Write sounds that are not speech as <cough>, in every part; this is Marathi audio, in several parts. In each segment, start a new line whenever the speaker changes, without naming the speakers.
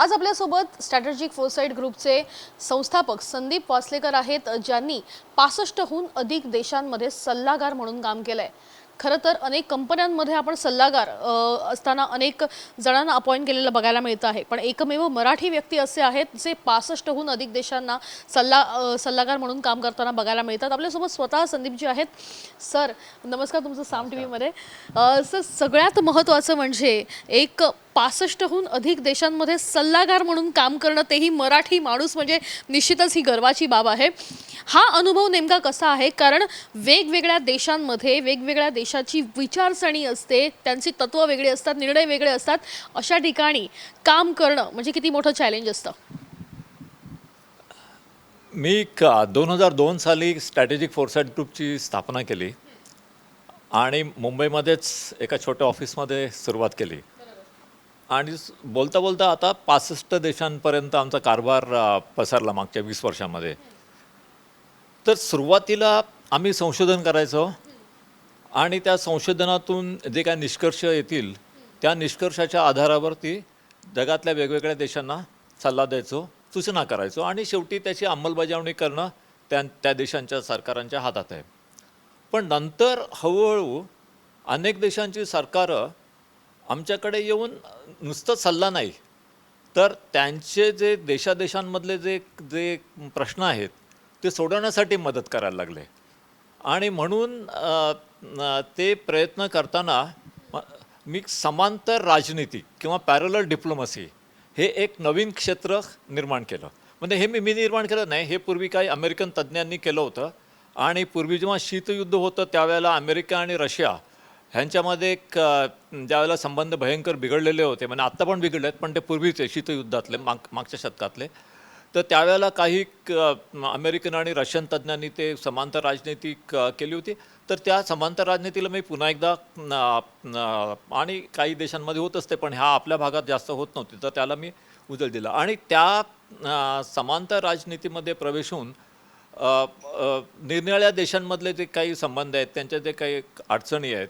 आज आपल्यासोबत स्ट्रॅटेजिक फोरसाईट ग्रुपचे संस्थापक संदीप वासलेकर आहेत ज्यांनी पासष्टहून अधिक देशांमध्ये सल्लागार म्हणून काम केलंय. खरं तर अनेक कंपन्यांमध्ये आपण सल्लागार असताना अनेक जणांना अपॉइंट केलेलं बघायला मिळतं आहे. पण एकमेव मराठी व्यक्ती असे आहेत जे पासष्टहून अधिक देशांना सल्ला सल्लागार म्हणून काम करताना बघायला मिळतात. आपल्यासोबत स्वतः संदीपजी आहेत. सर नमस्कार तुमचं साम टी व्हीमध्ये सर सगळ्यात महत्त्वाचं म्हणजे एक पासष्टहून अधिक देशांमध्ये सल्लागार म्हणून काम करणं तेही मराठी माणूस म्हणजे निश्चितच ही गर्वाची बाब आहे. हा अनुभव नेमका कसा आहे? कारण वेगवेगळ्या देशांमध्ये वेगवेगळ्या देशाची विचारसरणी असते त्यांची तत्त्व वेगळी असतात निर्णय वेगळे असतात. अशा ठिकाणी काम करणं म्हणजे किती मोठं चॅलेंज असतं?
मी दोन हजार दोन साली स्ट्रॅटेजिक फोरसाईट ग्रुपची स्थापना केली आणि मुंबईमध्येच एका छोट्या ऑफिसमध्ये सुरुवात केली. आणि बोलता बोलता आता पासष्ट देशांपर्यंत आमचा कारभार पसरला मागच्या वीस वर्षामध्ये. तर सुरुवातीला आम्ही संशोधन करायचो आणि त्या संशोधनातून जे काय निष्कर्ष येतील त्या निष्कर्षाच्या आधारावरती जगातल्या वेगवेगळ्या देशांना सल्ला द्यायचो सूचना करायचो आणि शेवटी त्याची अंमलबजावणी करणं त्या त्या देशांच्या सरकारांच्या हातात आहे. पण नंतर हळूहळू अनेक देशांची सरकारं आमच्याकडे येऊन नुसतं सल्ला नाही. तर त्यांचे जे देशादेशांमधले जे जे प्रश्न आहेत ते सोडवण्यासाठी मदत करायला लागले. आणि म्हणून ते प्रयत्न करताना मी समांतर राजनीती किंवा पॅरलर डिप्लोमसी हे एक नवीन क्षेत्र निर्माण केलं. म्हणजे हे मी मी निर्माण केलं नाही हे पूर्वी काही अमेरिकन तज्ज्ञांनी केलं होतं. आणि पूर्वी जेव्हा शीतयुद्ध होतं त्यावेळेला अमेरिका आणि रशिया ह्यांच्यामध्ये एक ज्यावेळेला संबंध भयंकर बिघडलेले होते म्हणजे आत्ता पण बिघडले आहेत पण ते पूर्वीचे शीतयुद्धातले माग मागच्या शतकातले. तर त्यावेळेला काही क- अमेरिकन आणि रशियन तज्ज्ञांनी ते समांतर राजनीती क- केली होती. तर त्या समांतर राजनीतीला मी पुन्हा एकदा आणि काही देशांमध्ये होत असते पण ह्या आपल्या भागात जास्त होत नव्हती. तर त्याला मी उजळ दिला. आणि त्या समांतर राजनीतीमध्ये प्रवेश होऊन निरनिळ्या निरनिराळ्या देशांमधले जे काही संबंध आहेत त्यांच्या जे काही अडचणी आहेत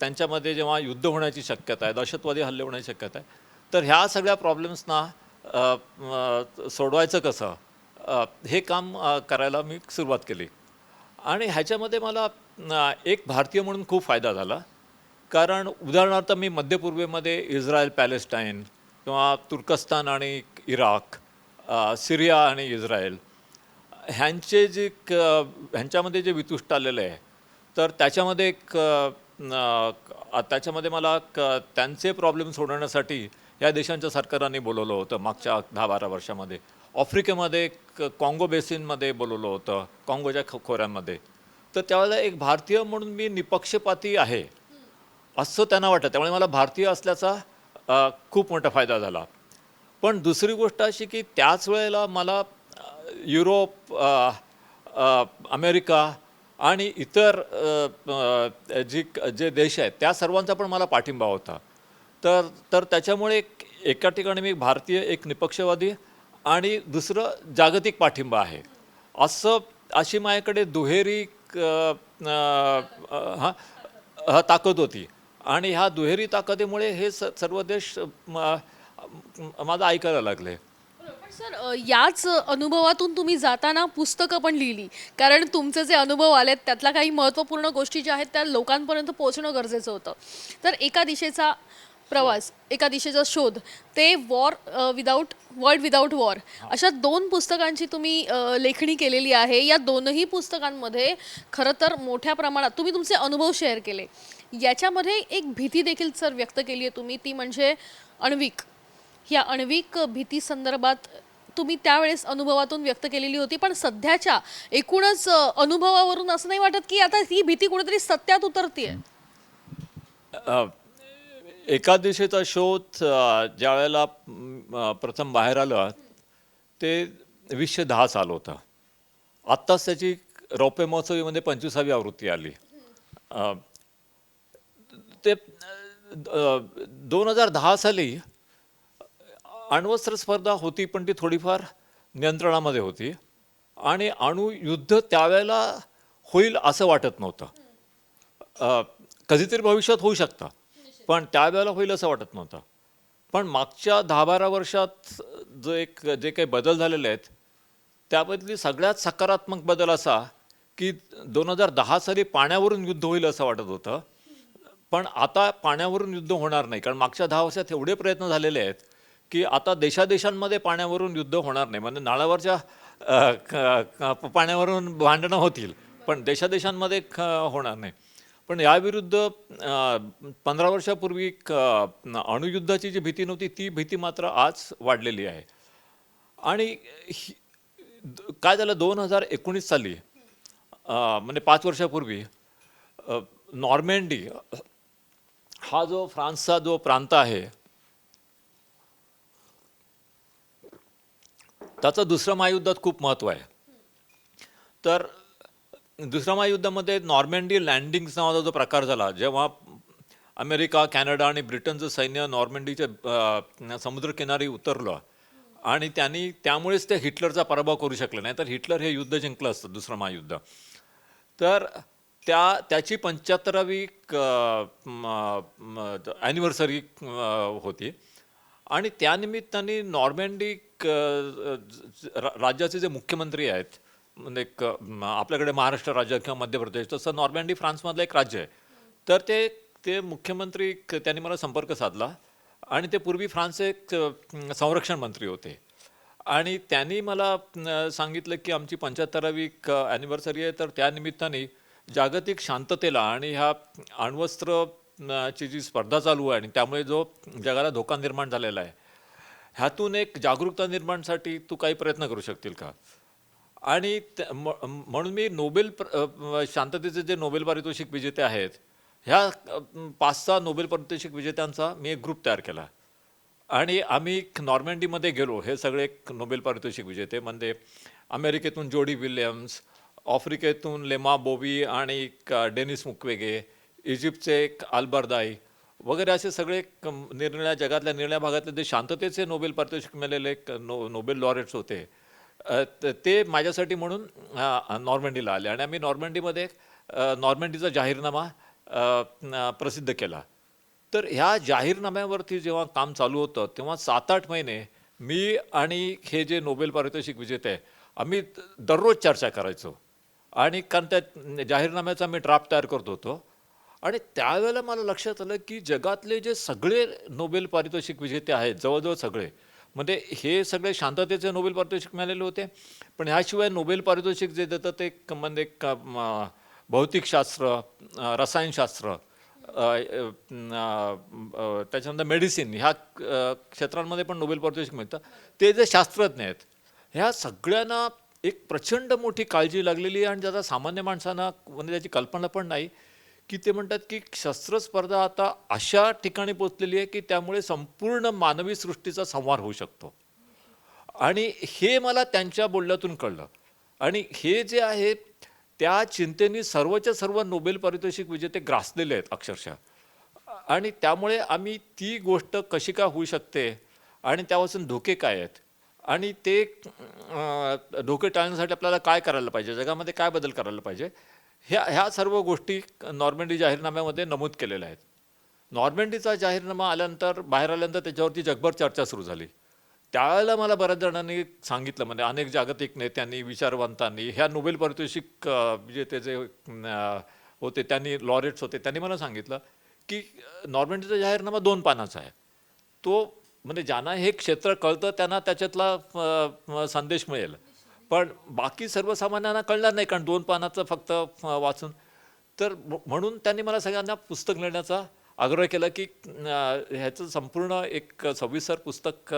त्यांच्यामध्ये जेव्हा युद्ध होण्याची शक्यता आहे दहशतवादी हल्ले होण्याची शक्यता आहे तर ह्या सगळ्या प्रॉब्लेम्सना सोडवायचं कसं? हे काम करायला मी सुरुवात केली. आणि ह्याच्यामध्ये मला एक भारतीय म्हणून खूप फायदा झाला. कारण उदाहरणार्थ मी मध्यपूर्वेमध्ये इस्रायल पॅलेस्टाईन किंवा तुर्कस्तान आणि इराक सिरिया आणि इस्रायल ह्यांचे जे क ह्यांच्यामध्ये जे वितुष्ट आलेलं आहे तर त्याच्यामध्ये एक त्याच्यामध्ये मला क त्यांचे प्रॉब्लेम सोडवण्यासाठी या देशांच्या सरकारांनी बोलवलं होतं मागच्या दहा बारा वर्षामध्ये. आफ्रिकेमध्ये क- काँगो बेसिनमध्ये बोलवलं होतं काँगोच्या खो खोऱ्यांमध्ये. तर त्यावेळेला एक भारतीय म्हणून मी निपक्षपाती आहे असं त्यांना वाटतं त्यामुळे मला भारतीय असल्याचा खूप मोठा फायदा झाला. पण दुसरी गोष्ट अशी की त्याच वेळेला मला युरोप अमेरिका आणि इतर जी जे देश आहेत त्या सर्वांचा पण मला पाठिंबा होता. तर तर त्याच्यामुळे एक एका ठिकाणी मी भारतीय एक निपक्षवादी आणि दुसरं जागतिक पाठिंबा आहे. असं अशी माझ्याकडे दुहेरी क- हा ताकद होती. आणि ह्या दुहेरी ताकदीमुळे हे स सर्व देश माझं ऐकायला लागले.
सर याच अनुभवातून तुम्ही जाताना पुस्तकं पण लिहिली. कारण तुमचे जे अनुभव आलेत त्यातल्या काही महत्त्वपूर्ण गोष्टी ज्या आहेत त्या लोकांपर्यंत पोहोचणं गरजेचं होतं. तर एका दिशेचा प्रवास एका दिशेचा शोध ते war without world without war अशा दोन पुस्तकांची तुम्ही लेखणी केलेली आहे. या दोनही पुस्तकांमध्ये खरं तर मोठ्या प्रमाणात तुम्ही तुमचे अनुभव शेअर केले. याच्यामध्ये एक भीती देखील सर व्यक्त केली आहे तुम्ही ती म्हणजे अण्विक या अण्विक भीती संदर्भात तुम्ही त्यावेळेस अनुभवातून व्यक्त केलेली होती पण सध्याच्या एकूणच अनुभवावरून असं नाही वाटत की आता ही भीती कुठेतरी सत्यात उतरतीये.
एका दिवशीचा शोध ज्या वेळेला प्रथम बाहेर आलं ते वीसशे दहा साल होतं. आत्ताच त्याची रौप्य महोत्सवीमध्ये पंचवीसावी आवृत्ती आली. ते दोन हजार दहा साली अण्वस्त्र स्पर्धा होती पण ती थोडीफार नियंत्रणामध्ये होती. आणि अणुयुद्ध त्यावेळेला होईल असं वाटत नव्हतं. कधीतरी भविष्यात होऊ शकतं पण त्यावेळेला होईल असं वाटत नव्हतं. पण मागच्या दहा बारा वर्षात जो एक जे काही बदल झालेले आहेत त्याबद्दली सगळ्यात सकारात्मक बदल असा की दोन हजार दहा साली पाण्यावरून युद्ध होईल असं वाटत होतं. पण आता पाण्यावरून युद्ध होणार नाही कारण मागच्या दहा वर्षात एवढे प्रयत्न झालेले आहेत की आता देशादेशांमध्ये पाण्यावरून युद्ध होणार नाही. म्हणजे नाळावरच्या क- पाण्यावरून भांडणं होतील पण देशादेशांमध्ये ख- होणार नाही. पण याविरुद्ध पंधरा वर्षापूर्वी क- अणुयुद्धाची जी भीती नव्हती ती भीती मात्र आज वाढलेली आहे. आणि ही- काय झालं दोन हजार एकोणीस साली म्हणजे पाच वर्षापूर्वी नॉर्मेंडी हा जो फ्रान्सचा जो प्रांत आहे त्याचं दुसऱ्या महायुद्धात खूप महत्त्व आहे. तर दुसऱ्या महायुद्धामध्ये नॉर्मेंडी लँडिंग्स नावाचा जो प्रकार झाला जेव्हा अमेरिका कॅनडा आणि ब्रिटनचं सैन्य नॉर्मेंडीच्या समुद्रकिनारी उतरलं आणि त्यांनी त्यामुळेच ते हिटलरचा पराभव करू शकले नाही. तर हिटलर हे युद्ध जिंकलं असतं दुसरं महायुद्ध. तर त्या त्याची पंच्याहत्तरावी ॲनिव्हर्सरी होती. आणि त्यानिमित्ताने नॉर्मँडी राज्याचे जे मुख्यमंत्री आहेत म्हणजे म- आपल्याकडे महाराष्ट्र राज्य किंवा मध्य प्रदेश तसं नॉर्मँडी फ्रान्समधलं एक राज्य आहे. तर ते ते मुख्यमंत्री क- त्यांनी मला संपर्क साधला आणि ते पूर्वी फ्रान्सचे एक संरक्षण मंत्री होते. आणि त्यांनी मला सांगितलं की आमची पंच्याहत्तरावी ॲनिव्हर्सरी आहे तर त्यानिमित्ताने जागतिक शांततेला आणि ह्या अण्वस्त्र ची जी स्पर्धा चालू आहे आणि त्यामुळे जो जगाला धोका निर्माण झालेला आहे ह्यातून एक जागरूकता निर्माणसाठी तू काही प्रयत्न करू शकतील का? आणि त्या- म- म्हणून मी नोबेल प्र- शांततेचे जे नोबेल पारितोषिक विजेते आहेत ह्या पाच सहा नोबेल पारितोषिक विजेत्यांचा मी एक ग्रुप तयार केला. आणि आम्ही नॉर्मँडीमध्ये गेलो हे सगळे एक नोबेल पारितोषिक विजेते म्हणजे अमेरिकेतून जोडी विल्यम्स आफ्रिकेतून लेमा बोबी आणि डेनिस मुक्वेगे इजिप्तचे एक अल्बरदाई वगैरे असे सगळे निर्णया जगातल्या निर्णया भागातले जे शांततेचे नोबेल पारितोषिक मिळालेले एक नो नोबेल लॉरेट्स होते. ते माझ्यासाठी म्हणून नॉर्मंडीला आले आणि आम्ही नॉर्मंडीमध्ये नॉर्मंडीचा जाहीरनामा प्रसिद्ध केला. तर ह्या जाहीरनाम्यावरती जेव्हा काम चालू होतं तेव्हा सात आठ महिने मी आणि हे जे नोबेल पारितोषिक विजेते आहे आम्ही दररोज चर्चा करायचो. आणि कारण त्या जाहीरनाम्याचा मी ड्राफ्ट तयार करत होतो. आणि त्यावेळेला मला लक्षात आलं की जगातले जे सगळे नोबेल पारितोषिक विजेते आहेत जवळजवळ सगळे म्हणजे हे सगळे शांततेचे नोबेल पारितोषिक मिळालेले होते. पण ह्याशिवाय नोबेल पारितोषिक जे देतं ते म्हणजे भौतिकशास्त्र रसायनशास्त्र त्याच्यानंतर मेडिसिन ह्या क्षेत्रांमध्ये पण नोबेल पारितोषिक मिळतं. ते जे शास्त्रज्ञ आहेत ह्या सगळ्यांना एक प्रचंड मोठी काळजी लागलेली आहे आणि ज्याचा सामान्य माणसांना म्हणजे त्याची कल्पना पण नाही. की ते म्हणतात की शस्त्रस्पर्धा आता अशा ठिकाणी पोचलेली आहे की त्यामुळे संपूर्ण मानवी सृष्टीचा संवार होऊ शकतो. आणि हे मला त्यांच्या बोलण्यातून कळलं. आणि हे जे आहे त्या चिंतेने सर्वच्या सर्व नोबेल पारितोषिक विजेते ग्रासलेले आहेत अक्षरशः. आणि त्यामुळे आम्ही ती गोष्ट कशी का होऊ शकते? आणि त्यापासून धोके काय आहेत? आणि ते धोके टाळण्यासाठी आपल्याला काय करायला पाहिजे? जगामध्ये काय बदल करायला पाहिजे? ह्या ह्या सर्व गोष्टी नॉर्मेंडी जाहीरनाम्यामध्ये नमूद केलेल्या आहेत. नॉर्मेंडीचा जाहीरनामा आल्यानंतर बाहेर आल्यानंतर त्याच्यावरती जगभर चर्चा सुरू झाली. त्यावेळेला मला बऱ्याच जणांनी सांगितलं म्हणजे अनेक जागतिक नेत्यांनी विचारवंतांनी ह्या नोबेल पारितोषिक जे त्याचे होते त्यांनी लॉरेट्स होते त्यांनी मला सांगितलं की नॉर्मेंडीचा जाहीरनामा दोन पानाचा आहे. तो म्हणजे ज्यांना हे क्षेत्र कळतं त्यांना त्याच्यातला संदेश मिळेल. पण बाकी सर्वसामान्यांना कळणार नाही कारण दोन पानाचं फक्त वाचून. तर म्हणून त्यांनी मला सगळ्यांना पुस्तक लिहिण्याचा आग्रह केला की ह्याचं संपूर्ण एक सविस्तर पुस्तक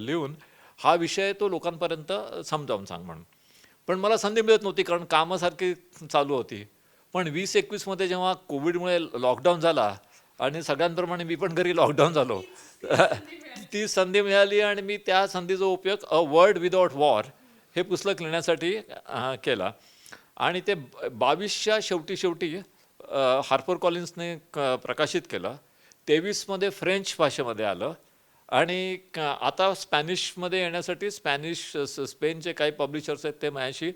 लिहून हा विषय तो लोकांपर्यंत समजावून सांग म्हणून. पण मला संधी मिळत नव्हती कारण कामासारखी चालू होती. पण वीस एकवीसमध्ये जेव्हा कोविडमुळे लॉकडाऊन झाला आणि सगळ्यांप्रमाणे मी पण घरी लॉकडाऊन झालो ती संधी मिळाली. आणि मी त्या संधीचा उपयोग अ वर्ल्ड विदाउट वॉर हे पुस्तक लिहिण्यासाठी केला. आणि ते बावीसच्या शेवटी शेवटी हार्पर कॉलिन्सने क- प्रकाशित केलं. तेवीसमध्ये फ्रेंच भाषेमध्ये आलं. आणि आता स्पॅनिशमध्ये येण्यासाठी स्पॅनिश स्पेनचे काही पब्लिशर्स आहेत ते माझ्याशी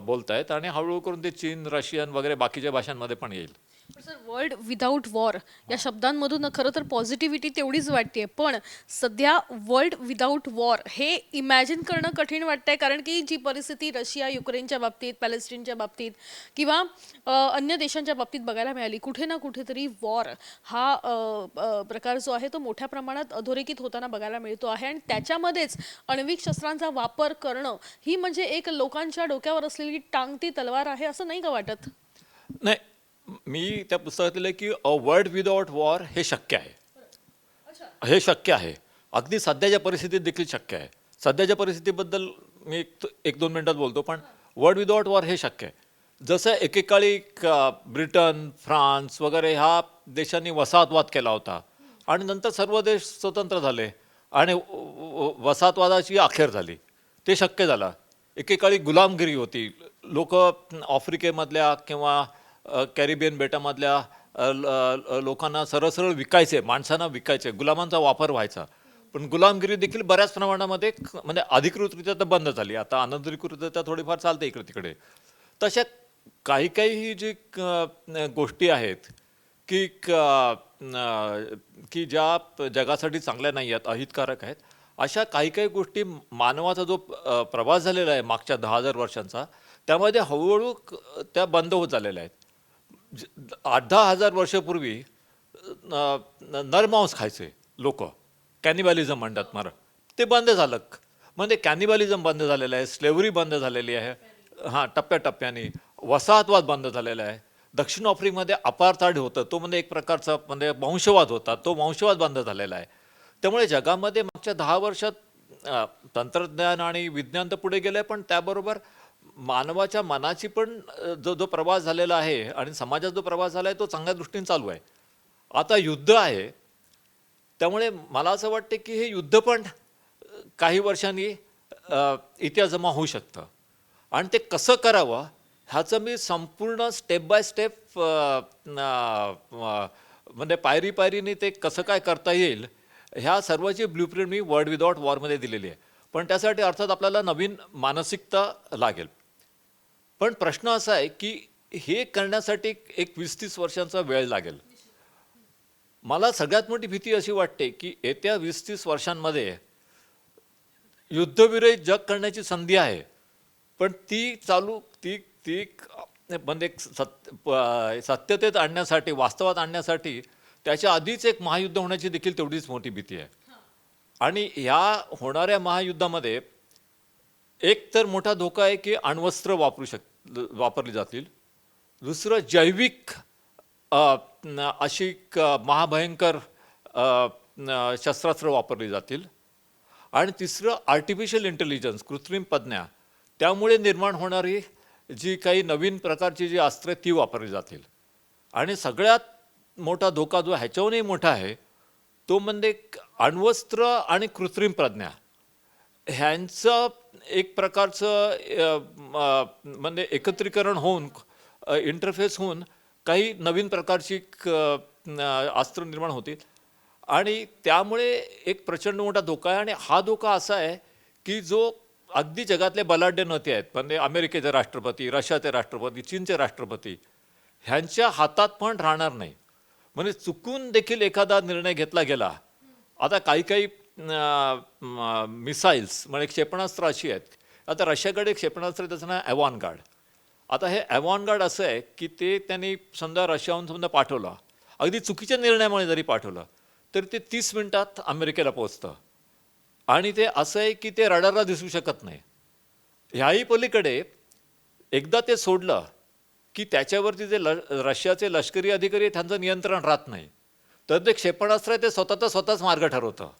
बोलत आहेत आणि हळूहळू करून ते चीन रशियन वगैरे बाकीच्या भाषांमध्ये पण येईल.
सर वर्ल्ड विदाऊट वॉर या शब्दांमधून खरं तर पॉझिटिव्हिटी तेवढीच वाटते पण सध्या वर्ल्ड विदाऊट वॉर हे इमॅजिन करणं कठीण वाटतंय कारण की जी परिस्थिती रशिया युक्रेनच्या बाबतीत पॅलेस्टिनच्या बाबतीत किंवा अन्य देशांच्या बाबतीत बघायला मिळाली कुठे ना कुठेतरी वॉर हा प्रकार जो आहे तो मोठ्या प्रमाणात अधोरेखित होताना बघायला मिळतो आहे. आणि त्याच्यामध्येच अण्विक शस्त्रांचा वापर करणं ही म्हणजे एक लोकांच्या डोक्यावर असलेली टांगती तलवार आहे असं नाही का वाटत?
नाही मी त्या पुस्तकात लिहिलं की अ वर्ल्ड विदाउट वॉर हे शक्य आहे. हे शक्य आहे. अगदी सध्याच्या परिस्थितीत देखील शक्य आहे. सध्याच्या परिस्थितीबद्दल मी एक एक दोन मिनटात बोलतो पण वर्ल्ड विदाउट वॉर हे शक्य आहे. जसं एकेकाळी क- ब्रिटन फ्रान्स वगैरे ह्या देशांनी वसाहतवाद केला होता आणि नंतर सर्व देश स्वतंत्र झाले आणि व- वसाहतवादाची अखेर झाली. ते शक्य झालं. एकेकाळी गुलामगिरी होती. लोक आफ्रिकेमधल्या किंवा कॅरिबियन बेटामधल्या ल- लोकांना सरळ सरळ विकायचे माणसांना विकायचे गुलामांचा वापर व्हायचा. पण गुलामगिरी देखील बऱ्याच प्रमाणामध्ये म्हणजे अधिकृतरित्या तर बंद झाली. आता अनधिकृतरित्या थोडीफार चालते इकडे तिकडे. तशा काही काही ही जी क- गोष्टी आहेत की क- की ज्या जगासाठी चांगल्या नाही आहेत अहितकारक आहेत अशा काही काही गोष्टी मानवाचा जो प्रवास झालेला आहे मागच्या दहा हजार वर्षांचा त्यामध्ये हळूहळू त्या बंद होत झालेल्या आहेत. म्हणजे आठ दहा हजार वर्षापूर्वी नरमांस खायचे लोक. कॅनिबॅलिझम म्हणतात मला ते बंद झालं म्हणजे कॅनिबॅलिझम बंद झालेलं आहे स्लेवरी बंद झालेली आहे. हां टप्प्याटप्प्याने वसाहतवाद बंद झालेला आहे. दक्षिण आफ्रिकेमध्ये अपार्थाईड होतं. तो म्हणजे एक प्रकारचा म्हणजे वंशवाद होता. तो वंशवाद बंद झालेला आहे. त्यामुळे जगामध्ये मागच्या दहा वर्षात तंत्रज्ञान आणि विज्ञान तर पुढे गेलं आहे पण त्याबरोबर मानवाच्या मनाची पण जो जो प्रवास झालेला आहे आणि समाजात जो प्रवास झाला आहे तो चांगल्या दृष्टीने चालू आहे. आता युद्ध आहे. त्यामुळे मला असं वाटतं की हे युद्ध पण काही वर्षांनी इतिहास जमा होऊ शकतं. आणि ते कसं करावं ह्याचं मी संपूर्ण स्टेप बाय स्टेप म्हणजे पायरी पायरीने ते कसं काय करता येईल ह्या सर्वाची ब्ल्यूप्रिंट मी वर्ल्ड विदाउट वॉरमध्ये दिलेली आहे. पण त्यासाठी अर्थात आपल्याला नवीन मानसिकता लागेल. पण प्रश्न असा आहे की हे करण्यासाठी एक वीस तीस वर्षांचा वेळ लागेल. मला सगळ्यात मोठी भीती अशी वाटते की येत्या वीस तीस वर्षांमध्ये युद्धविरहित जग करण्याची संधी आहे. पण ती चालू ती ती म्हणजे एक सत्य प- सत्यतेत आणण्यासाठी वास्तवात आणण्यासाठी त्याच्या आधीच एक महायुद्ध होण्याची देखील तेवढीच मोठी भीती आहे. आणि ह्या होणाऱ्या महायुद्धामध्ये एक तर मोठा धोका आहे की अण्वस्त्र वापरू शक वापरली जातील. दुसरं जैविक अशी महाभयंकर शस्त्रास्त्र वापरली जातील. आणि तिसरं आर्टिफिशियल इंटेलिजन्स कृत्रिम प्रज्ञा. त्यामुळे निर्माण होणारी जी काही नवीन प्रकारची जी अस्त्रे ती वापरली जातील. आणि सगळ्यात मोठा धोका जो ह्याच्याहूनही मोठा आहे तो म्हणजे अण्वस्त्र आणि कृत्रिम प्रज्ञा. ह्यांचं एक प्रकारचं म्हणजे एकत्रीकरण होऊन इंटरफेस होऊन काही नवीन प्रकारची क- अस्त्र निर्माण होतील. आणि त्यामुळे एक प्रचंड मोठा धोका आहे. आणि हा धोका असा आहे की जो अगदी जगातले बलाढ्य नेते आहेत म्हणजे अमेरिकेचे राष्ट्रपती रशियाचे राष्ट्रपती चीनचे राष्ट्रपती ह्यांच्या हातात पण राहणार नाही. म्हणजे चुकून देखील एखादा निर्णय घेतला गेला. आता काही काही मिसाईल्स म्हणजे क्षेपणास्त्र अशी आहेत. आता रशियाकडे एक क्षेपणास्त्र त्याचं नाव ॲव्हॉन गार्ड आता हे ॲव्हॉन गार्ड असं आहे की ते त्यांनी समजा रशियाहून समजा पाठवलं अगदी चुकीच्या निर्णयामुळे जरी पाठवलं तरी ते तीस मिनटात अमेरिकेला पोहोचतं. आणि ते असं आहे की ते रडारला दिसू शकत नाही. ह्याही पलीकडे एकदा ते सोडलं की त्याच्यावरती जे ल रशियाचे लष्करी अधिकारी त्यांचं नियंत्रण राहत नाही. तर ते क्षेपणास्त्र आहे ते स्वतःचा स्वतःच मार्ग ठरवतं.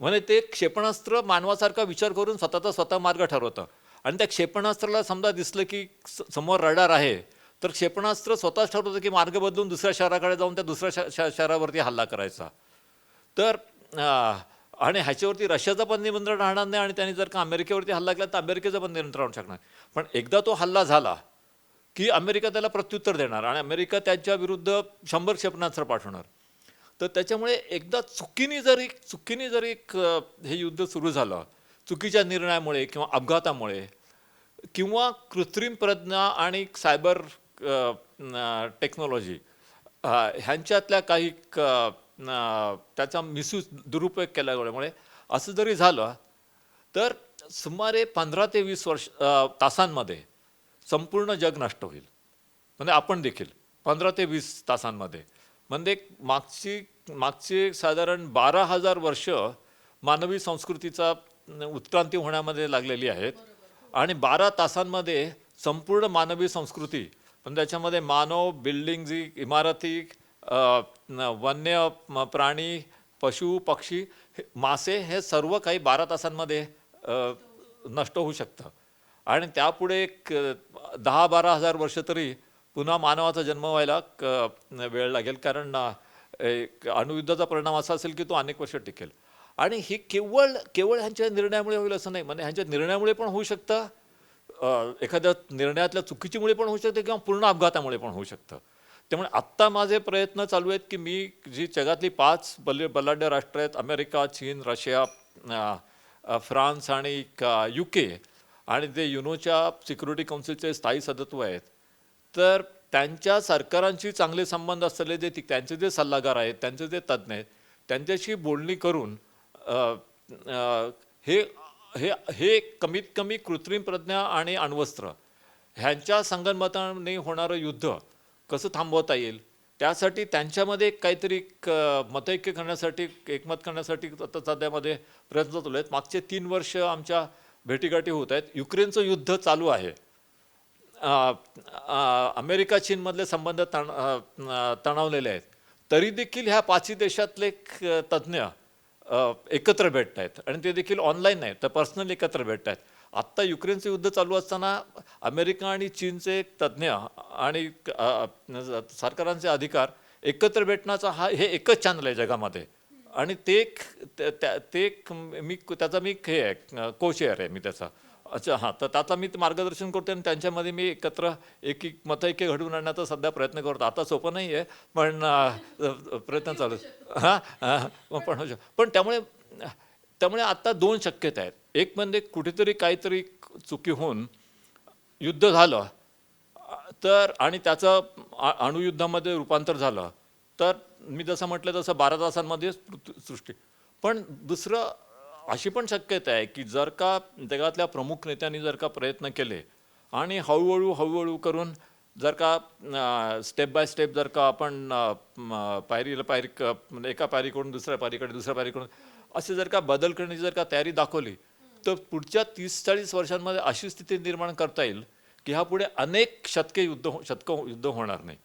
म्हणजे ते क्षेपणास्त्र मानवासारखा विचार करून स्वतःचा स्वतः मार्ग ठरवतं. आणि त्या क्षेपणास्त्राला समजा दिसलं की स- समोर रडार आहे तर क्षेपणास्त्र स्वतःच ठरवतं की मार्ग बदलून दुसऱ्या शहराकडे जाऊन त्या दुसऱ्या श- श- शहरावरती हल्ला करायचा. तर आणि ह्याच्यावरती रशियाचा पण निमंत्रण राहणार नाही आणि त्यांनी जर का अमेरिकेवरती हल्ला केला तर अमेरिकेचं पण निमंत्रण राहू शकणार पण एकदा तो हल्ला झाला की अमेरिका त्याला प्रत्युत्तर देणार आणि अमेरिका त्याच्या विरुद्ध शंभर क्षेपणास्त्र पाठवणार. तर त्याच्यामुळे एकदा चुकीने जरी चुकीने जरी एक, हे युद्ध सुरू झालं चुकीच्या निर्णयामुळे किंवा अपघातामुळे किंवा कृत्रिम प्रज्ञा आणि सायबर टेक्नॉलॉजी ह्यांच्यातल्या काही क- त्याचा मिसयूज दुरुपयोग केल्यामुळे असं जरी झालं तर सुमारे पंधरा ते वीस वर्ष तासांमध्ये संपूर्ण जग नष्ट होईल. म्हणजे आपण देखील पंधरा ते वीस तासांमध्ये. म्हणजे मागची मागची साधारण बारा हजार वर्ष मानवी संस्कृतीचा उत्क्रांती होण्यामध्ये लागलेली आहेत. आणि बारा तासांमध्ये संपूर्ण मानवी संस्कृती पण त्याच्यामध्ये मानव बिल्डिंग जी इमारती वन्य प्राणी पशु पक्षी हे- मासे हे सर्व काही बारा तासांमध्ये नष्ट होऊ शकतं. आणि त्यापुढे एक दहा बारा हजार वर्ष तरी पुन्हा मानवाचा जन्म व्हायला क- वेळ लागेल. कारण एक अणुयुद्धाचा परिणाम असा असेल की तो अनेक वर्ष टिकेल. आणि हे केवळ केवळ ह्यांच्या निर्णयामुळे होईल असं नाही. म्हणजे ह्यांच्या निर्णयामुळे पण होऊ शकतं. एखाद्या निर्णयातल्या चुकीचीमुळे पण होऊ शकते किंवा पूर्ण अपघातामुळे पण होऊ शकतं. त्यामुळे आत्ता माझे प्रयत्न चालू आहेत की मी जी जगातली पाच बल बलाढ्य राष्ट्र आहेत अमेरिका चीन रशिया फ्रान्स आणि यू के आणि ते युनोच्या सिक्युरिटी काउन्सिलचे स्थायी सदत्व आहेत. तर त्यांच्या सरकारांशी चांगले संबंध असलेले जे ती- त्यांचे जे सल्लागार आहेत त्यांचे जे तज्ज्ञ आहेत त्यांच्याशी बोलणी करून हे हे हे कमीत कमी कृत्रिम प्रज्ञा आणि अण्वस्त्र ह्यांच्या संगणमताने होणारं युद्ध कसं थांबवता येईल? त्यासाठी त्यांच्यामध्ये काहीतरी क- मतैक्य करण्यासाठी एकमत करण्यासाठी आता सध्यामध्ये प्रयत्न चालू आहेत. मागचे तीन वर्ष आमच्या भेटीगाठी होत आहेत. युक्रेनचं युद्ध चालू आहे. अमेरिका चीनमधले संबंध तण तणावलेले आहेत. तरी देखील ह्या पाचही देशातले क- तज्ज्ञ एकत्र भेटत आहेत आणि ते देखील ऑनलाईन नाही तर पर्सनली एकत्र भेटत आहेत आत्ता युक्रेनचं युद्ध चालू असताना अमेरिका आणि चीनचे तज्ज्ञ आणि सरकारांचे अधिकार एकत्र भेटण्याचा हा हे एकच चॅनल आहे जगामध्ये. आणि ते एक त्या- त्या- ते एक मी त्याचा मी हे आहे को शेअर आहे मी त्याचा. अच्छा हां तर त्याचा मी मार्गदर्शन करतो आणि त्यांच्यामध्ये मी एकत्र एक एक मतैक्य घडवून आणण्याचा सध्या प्रयत्न करतो. आता सोपं नाही आहे पण प्रयत्न चालू हां हां, पण होऊ पण त्यामुळे त्यामुळे आत्ता दोन शक्यता आहेत. एक म्हणजे कुठेतरी काहीतरी चुकी होऊन युद्ध झालं तर आणि त्याचं अणुयुद्धामध्ये रूपांतर झालं तर मी जसं म्हटलं तसं बारा तासांमध्ये सृष्टी. पण दुसरं अशी पण शक्यता आहे की जर का जगातल्या प्रमुख नेत्यांनी जर का प्रयत्न केले आणि हळूहळू हळूहळू करून जर का स्टेप बाय स्टेप जर का आपण पायरीला पायरी क- म्हणजे एका पायरीकडून दुसऱ्या पायरीकडे दुसऱ्या पायरीकडून असे जर का बदल करण्याची जर का तयारी दाखवली तर पुढच्या तीस चाळीस वर्षांमध्ये अशी स्थिती निर्माण करता येईल की ह्यापुढे अनेक शतके युद्ध हो- शतकं युद्ध होणार नाही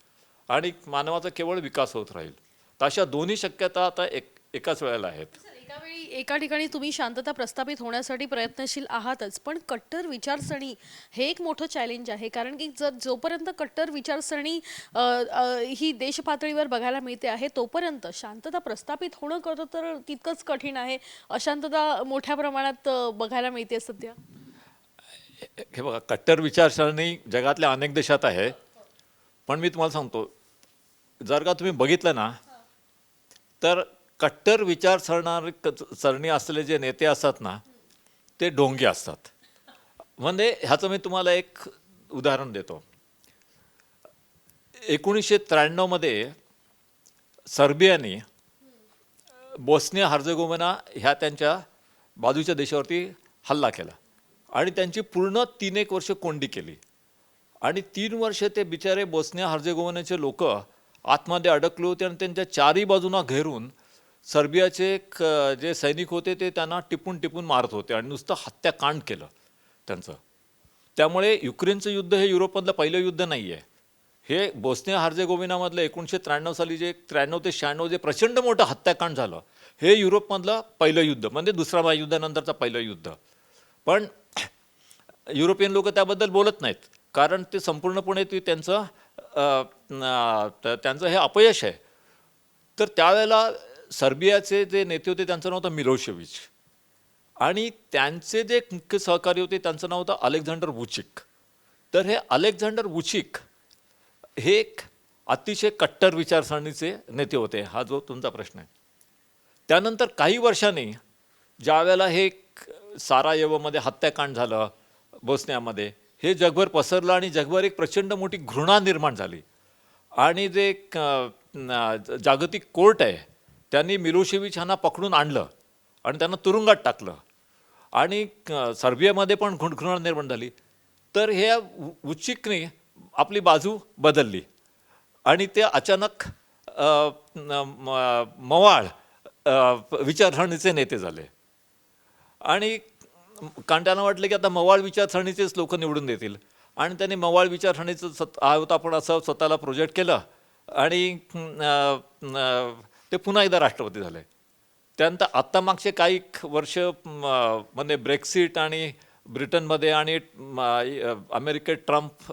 आणि मानवाचा केवळ विकास होत राहील. तर अशा दोन्ही शक्यता आता एक एकाच वेळेला आहेत.
एका वेळी एका ठिकाणी तुम्ही शांतता प्रस्थापित होण्यासाठी प्रयत्नशील आहातच पण कट्टर विचारसरणी हे एक मोठं चॅलेंज आहे. कारण की जर जोपर्यंत कट्टर विचारसरणी अ, अ, ही देशपातळीवर बघायला मिळते आहे तोपर्यंत शांतता प्रस्थापित होणं खरं तर तितकंच कठीण आहे. अशांतता मोठ्या प्रमाणात अ, बघायला मिळते सध्या.
हे बघा कट्टर विचारसरणी जगातल्या अनेक देशात आहे. पण मी तुम्हाला सांगतो जर का तुम्ही बघितलं ना तर कट्टर विचारसरणार सरणी असलेले जे नेते असतात ना ते डोंगे असतात. म्हणजे ह्याचं मी तुम्हाला एक उदाहरण देतो. एकोणीसशे त्र्याण्णवमध्ये सर्बियानी बोस्निया हर्जेगोविना ह्या त्यांच्या बाजूच्या देशावरती हल्ला केला. आणि त्यांची पूर्ण तीन एक वर्ष कोंडी केली. आणि तीन वर्ष ते बिचारे बोस्निया हर्जेगोविनाचे लोक आतमध्ये अडकले होते आणि त्यांच्या चारही बाजूंना घेरून सर्बियाचे क- जे सैनिक होते ते त्यांना टिपून टिपून मारत होते आणि नुसतं हत्याकांड केलं त्यांचं. त्यामुळे युक्रेनचं युद्ध हे युरोपमधलं पहिलं युद्ध नाही आहे हे बोस्निया हार्जेगोविनामधलं एकोणीसशे त्र्याण्णव साली जे त्र्याण्णव ते शहाण्णव जे प्रचंड मोठं हत्याकांड झालं हे युरोपमधलं पहिलं युद्ध म्हणजे दुसरा महायुद्धानंतरचं पहिलं युद्ध. पण <clears throat> युरोपियन लोक त्याबद्दल बोलत नाहीत कारण ते संपूर्णपणे ते त्यांचं त्यांचं हे अपयश आहे. तर त्यावेळेला सर्बियाचे जे नेते होते त्यांचं नाव होतं मिलोशेविच. आणि त्यांचे जे मुख्य सहकारी होते त्यांचं नाव होतं अलेक्झांडर वुचिक. तर हे अलेक्झांडर वुचिक हे एक अतिशय कट्टर विचारसरणीचे नेते होते. हा जो तुमचा प्रश्न आहे. त्यानंतर काही वर्षांनी ज्यावेळेला हे सारायवमध्ये हत्याकांड झालं बोसन्यामध्ये हे जगभर पसरलं आणि जगभर एक प्रचंड मोठी घृणा निर्माण झाली. आणि जे एक, जागतिक कोर्ट आहे त्यांनी मिलोशेविच ह्यांना पकडून आणलं आणि त्यांना तुरुंगात टाकलं. आणि सर्बियामध्ये पण घृण निर्माण झाली. तर हे उच्चिकने आपली बाजू बदलली. आणि ते अचानक म- मवाळ विचारसरणीचे नेते झाले. आणि कारण त्यांना वाटलं की आता मवाळ विचारसरणीचेच लोक निवडून देतील. आणि त्यांनी मवाळ विचारसरणीचं सत होता आपण असं स्वतःला प्रोजेक्ट केलं. आणि ते पुन्हा एकदा राष्ट्रपती झाले. त्यानंतर आत्ता मागचे काही वर्ष म्हणजे ब्रेक्सिट आणि ब्रिटनमध्ये आणि अमेरिकेत ट्रम्प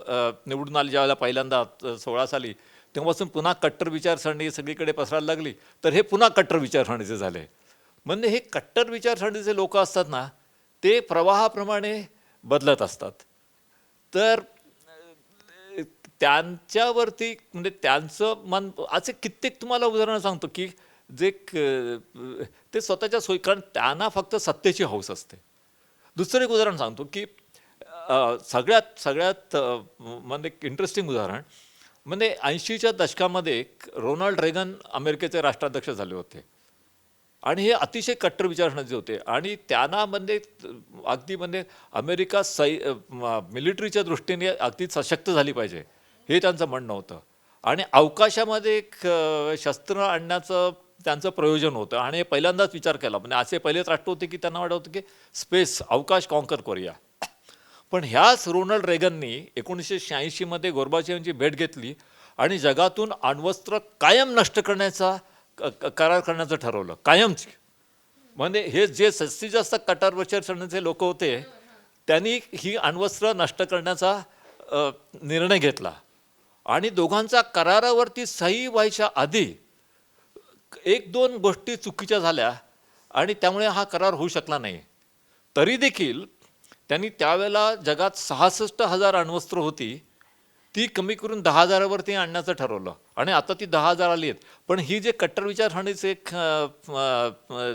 निवडून आले ज्यावेळेला पहिल्यांदा सोळा साली तेव्हापासून पुन्हा कट्टर विचारसरणी सगळीकडे पसरायला लागली. तर हे पुन्हा कट्टर विचारसरणीचे झाले. म्हणजे हे कट्टर विचारसरणीचे लोक असतात ना ते प्रवाहाप्रमाणे बदलत असतात. तर त्यांच्यावरती म्हणजे त्यांचं मन असे कित्येक तुम्हाला उदाहरणं सांगतो की जे क- ते स्वतःच्या सोयी कारण त्यांना फक्त सत्तेची हौस असते. दुसरं एक उदाहरण सांगतो की सगळ्यात सगळ्यात म्हणजे एक इंटरेस्टिंग उदाहरण म्हणजे ऐंशीच्या दशकामध्ये रोनाल्ड रेगन अमेरिकेचे राष्ट्राध्यक्ष झाले होते. आणि हे अतिशय कट्टर विचारसरणाचे होते आणि त्यांना म्हणजे अगदी म्हणजे अमेरिका सै मिलिटरीच्या दृष्टीने अगदी सशक्त झाली पाहिजे. हे त्यांचं म्हणणं होतं. आणि अवकाशामध्ये एक शस्त्र आणण्याचं त्यांचं प्रयोजन होतं. आणि पहिल्यांदाच विचार केला. म्हणजे असे पहिलेच राष्ट्र होते की त्यांना वाटत होतं की स्पेस अवकाश कॉन्कर करूया. पण ह्याच रोनाल्ड रेगननी एकोणीसशे शहाऐंशीमध्ये गोरबाचेवांची भेट घेतली आणि जगातून अण्वस्त्र कायम नष्ट करण्याचा क- करार करण्याचं ठरवलं. कायमची. म्हणजे हे जे जास्तीत जास्त कटार विचारसरणीचे लोक होते त्यांनी ही अण्वस्त्र नष्ट करण्याचा निर्णय घेतला. आणि दोघांचा करारावरती सही व्हायच्या आधी एक दोन गोष्टी चुकीच्या झाल्या आणि त्यामुळे हा करार होऊ शकला नाही. तरी देखील त्यांनी त्यावेळेला जगात सहासष्ट हजार अण्वस्त्र होती ती कमी करून दहा हजारावरती आणण्याचं ठरवलं. आणि आता ती दहा हजार आली आहेत. पण ही जे कट्टर विचारसरणीचे एक,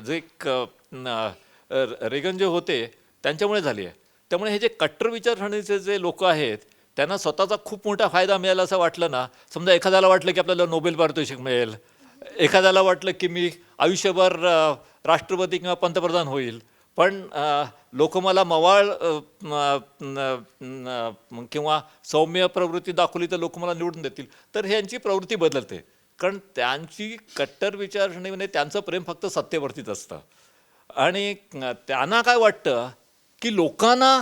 जे रेगन जे होते त्यांच्यामुळे झाली आहे. त्यामुळे हे जे कट्टर विचारसरणीचे जे लोक आहेत त्यांना स्वतःचा खूप मोठा फायदा मिळाला असं वाटलं ना. समजा एखाद्याला वाटलं की आपल्याला नोबेल पारितोषिक मिळेल. एखाद्याला वाटलं की मी आयुष्यभर राष्ट्रपती किंवा पंतप्रधान होईल. पण लोक मला मवाळ किंवा सौम्य प्रवृत्ती दाखवली तर लोक मला निवडून देतील. तर ह्यांची प्रवृत्ती बदलते. कारण त्यांची कट्टर विचारसरणी म्हणजे त्यांचं प्रेम फक्त सत्तेवरतीच असतं. आणि त्यांना काय वाटतं की लोकांना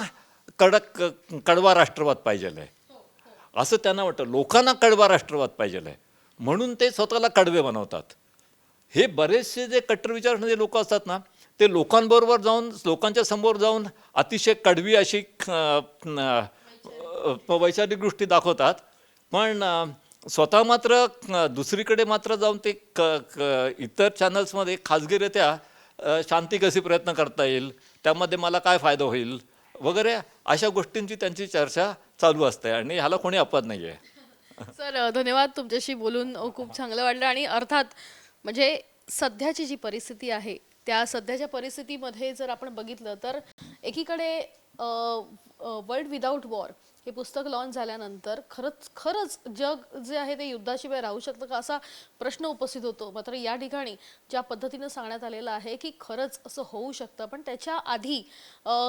कडक कडवा राष्ट्रवाद पाहिजे आहे असं त्यांना वाटतं. लोकांना कडवा राष्ट्रवाद पाहिजे आहे म्हणून ते स्वतःला कडवे बनवतात. हे बरेचसे जे कट्टर विचारणारे लोक असतात ना ते लोकांबरोबर जाऊन लोकांच्या समोर जाऊन अतिशय कडवी अशी वैचारिक दृष्टी दाखवतात. पण स्वतः मात्र दुसरीकडे मात्र जाऊन ते क क इतर चॅनल्समध्ये खाजगीरित्या शांती कशी प्रयत्न करता येईल त्यामध्ये मला काय फायदा होईल वगैरे अशा गोष्टींची त्यांची चर्चा चालू असते आणि ह्याला कोणी अपवाद नाही आहे
सर धन्यवाद तुमच्याशी बोलून. खूप चांगलं वाटलं आणि अर्थात म्हणजे सध्याची जी परिस्थिती आहे त्या सध्याच्या परिस्थितीमध्ये जर आपण बघितलं तर एकीकडे वर्ल्ड विदाऊट वॉर हे पुस्तक लॉन्च झाल्यानंतर खरंच खरंच जग जे आहे ते युद्धाशिवाय राहू शकतं का असा प्रश्न उपस्थित होतो. मात्र या ठिकाणी ज्या पद्धतीनं सांगण्यात आलेलं आहे की खरंच असं होऊ शकतं पण त्याच्या आधी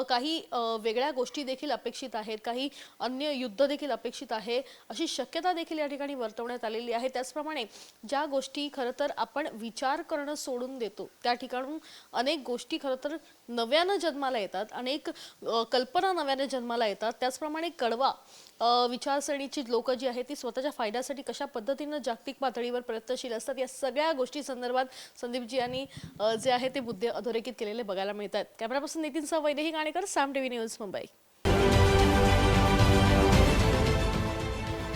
काही वेगळ्या गोष्टी देखील अपेक्षित आहेत काही अन्य युद्ध देखील अपेक्षित आहे अशी शक्यता देखील या ठिकाणी वर्तवण्यात आलेली आहे. त्याचप्रमाणे ज्या गोष्टी खरं तर आपण विचार करणं सोडून देतो त्या ठिकाणून अनेक गोष्टी खरं तर नव्यानं जन्माला येतात अनेक एक कल्पना नव्याने जन्माला येतात. त्याचप्रमाणे कडवा विचारसरणीची लोक जी आहेत ती स्वतःच्या फायद्यासाठी कशा पद्धतीनं जागतिक पातळीवर प्रयत्नशील असतात या सगळ्या गोष्टी संदर्भात संदीपजी यांनी जे आहे ते मुद्दे अधोरेखित केलेले बघायला मिळतात कॅमेरापासून नितीन सह ही गाणेकर साम टीव्ही न्यूज मुंबई.